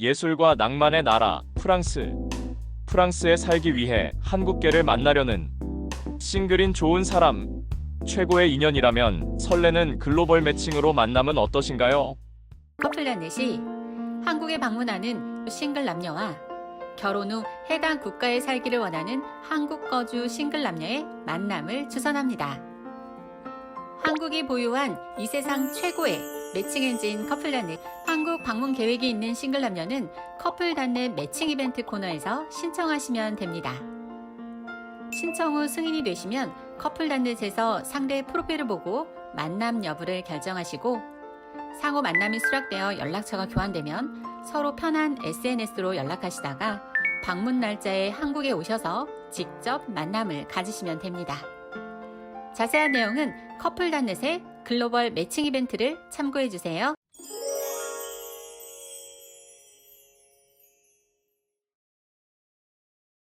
예술과 낭만의 나라 프랑스. 프랑스에 살기 위해 한국계를 만나려는 싱글인 좋은 사람 최고의 인연이라면 설레는 글로벌 매칭으로 만남은 어떠신가요? 커플라넷이 한국에 방문하는 싱글 남녀와 결혼 후 해당 국가에 살기를 원하는 한국 거주 싱글 남녀의 만남을 추천합니다. 한국이 보유한 이 세상 최고의 매칭 엔진 커플 단넷 한국 방문 계획이 있는 싱글 남녀는 커플 단넷 매칭 이벤트 코너에서 신청하시면 됩니다. 신청 후 승인이 되시면 커플 단넷에서 상대 프로필을 보고 만남 여부를 결정하시고 상호 만남이 수락되어 연락처가 교환되면 서로 편한 SNS로 연락하시다가 방문 날짜에 한국에 오셔서 직접 만남을 가지시면 됩니다. 자세한 내용은 커플 단넷의 글로벌 매칭 이벤트를 참고해 주세요.